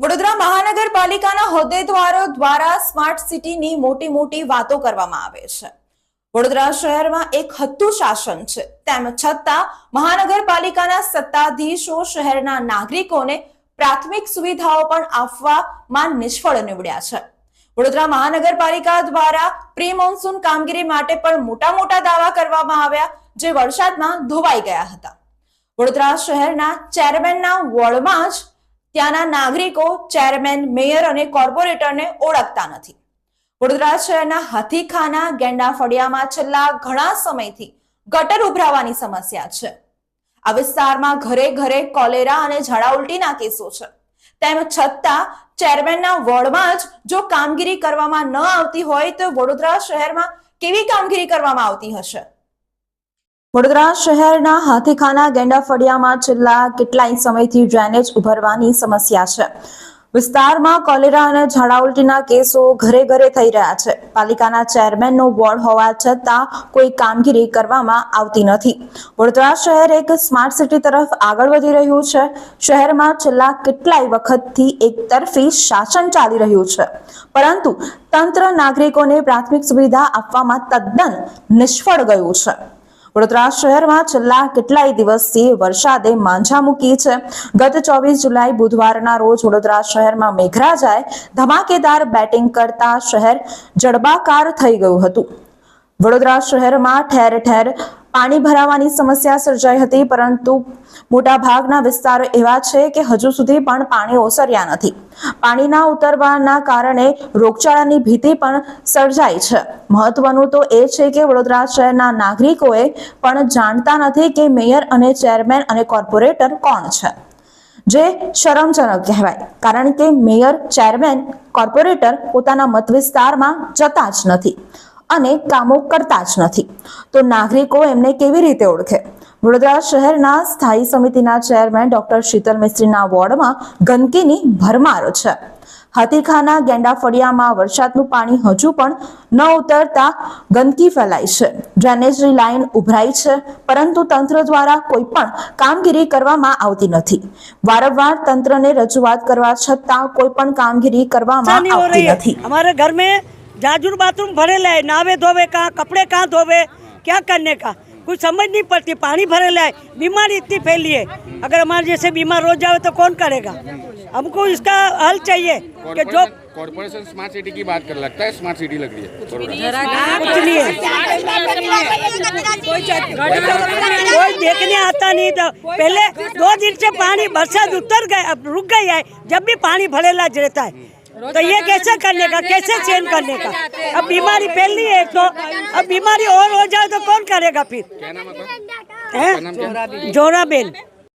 વડોદરા મહાનગરપાલિકાના હોદ્દેદારો દ્વારા સ્માર્ટ સિટીની મોટી મોટી વાતો કરવામાં આવે છે. વડોદરા શહેરમાં એક હત્તુ શાસન છે. તેમ છતાં મહાનગરપાલિકાના સત્તાધીશો શહેરના નાગરિકોને પ્રાથમિક સુવિધાઓ પણ આપવામાં નિષ્ફળ નીવડ્યા છે. વડોદરા મહાનગરપાલિકા દ્વારા પ્રી મોન્સૂન કામગીરી માટે પણ મોટા મોટા દાવા કરવામાં આવ્યા જે વરસાદમાં ધોવાઈ ગયા હતા. વડોદરા શહેરના ચેરમેનના વોર્ડમાં જ ત્યાંના નાગરિકો ચેરમેન મેયર અને કોર્પોરેટરને ઓળખતા નથી. વડોદરા શહેરના હાથીખાના ગેંડા ફળિયામાં છેલ્લા ઘણા સમયથી ગટર ઉભરાવાની સમસ્યા છે. આ વિસ્તારમાં ઘરે ઘરે કોલેરા અને ઝાડા ઉલટીના કેસો છે. તેમ છતાં ચેરમેનના વોર્ડમાં જ જો કામગીરી કરવામાં ન આવતી હોય તો વડોદરા શહેરમાં કેવી કામગીરી કરવામાં આવતી હશે? વડોદરા શહેરના હાથીખાના ગેંડા ફળિયામાં છેલ્લા કેટલાય સમયથી ડ્રેનેજ ઉભરવાની સમસ્યા છે. વિસ્તારમાં કોલેરા અને ઝાડા ઉલટીના કેસો ઘરે ઘરે થઈ રહ્યા છે. પાલિકાના ચેરમેનનો વોર્ડ હોવા છતાં કોઈ કામગીરી કરવામાં આવતી નથી. વડોદરા શહેર એક સ્માર્ટ સિટી તરફ આગળ વધી રહ્યું છે. શહેરમાં છેલ્લા કેટલાય વખતથી એકતરફી શાસન ચાલી રહ્યું છે. પરંતુ તંત્ર નાગરિકોને પ્રાથમિક સુવિધા આપવામાં તદ્દન નિષ્ફળ ગયું છે. વડોદરા શહેરમાં છેલ્લા કેટલાય દિવસથી વરસાદે માંઝા મૂકી છે. ગત ચોવીસ જુલાઈ બુધવારના રોજ વડોદરા શહેરમાં મેઘરાજાએ ધમાકેદાર બેટિંગ કરતા શહેર જડબાકાર થઈ ગયું હતું. વડોદરા શહેરમાં ઠેર ઠેર પાણી ભરાવાની સમસ્યા સર્જાઈ હતી, પરંતુ મોટા ભાગના વિસ્તારો એવા છે કે હજુ સુધી પણ પાણી ઓસર્યા નથી. પાણીના ઉતરવાના કારણે રોગચાળાની ભીતિ પણ સર્જાઈ છે. મહત્વનું તો એ છે કે વડોદરા શહેરના નાગરિકોએ પણ જાણતા નથી કે મેયર અને ચેરમેન અને કોર્પોરેટર કોણ છે. જે શરમજનક કહેવાય, કારણ કે મેયર, ચેરમેન, કોર્પોરેટર પોતાના મત વિસ્તારમાં જતા જ નથી. અને કામો કરતા જ નથી. તો નાગરિકો એમને કેવી રીતે ઓળખે? વડોદરા શહેરના સ્થાયી સમિતિના ચેરમેન ડોક્ટર શીતલ મિસ્ત્રીના વોર્ડમાં ગંદકીની ભરમાર છે. હાથીખાના ગેંડા ફળિયામાં વરસાદનું પાણી હજુ પણ ન ઉતરતા ગંદકી ફેલાય છે. ડ્રેનેજની લાઇન ઉભરાઈ છે પરંતુ તંત્ર દ્વારા કોઈ પણ કામગીરી કરવામાં આવતી નથી. વારંવાર તંત્રને રજૂઆત કરવા છતાં કોઈ પણ કામગીરી કરવામાં આવતી નથી. અમારે ઘર जाजूर बाथरूम भरेला है नावे धोवे कहाँ कपड़े कहाँ धोवे क्या करने का? कुछ समझ नहीं पड़ती पानी भरेला है बीमारी इतनी फैली है। अगर हमारे जैसे बीमार हो जाए तो कौन करेगा? हमको इसका हल चाहिए कि जो कॉर्पोरेशन स्मार्ट सिटी की बात कर लगता है स्मार्ट सिटी लग रही है। कुछ नहीं है। कोई देखने आता नहीं था। पहले दो दिन से पानी बरसात उतर गए अब रुक गई है। जब भी पानी भरेला रहता है। तो ये कैसे करने का कैसे चेंज करने का अब बीमारी फैलनी है तो अब बीमारी और हो जाए तो कौन करेगा फिर क्या नाम है आपका? हैं? जोराबेन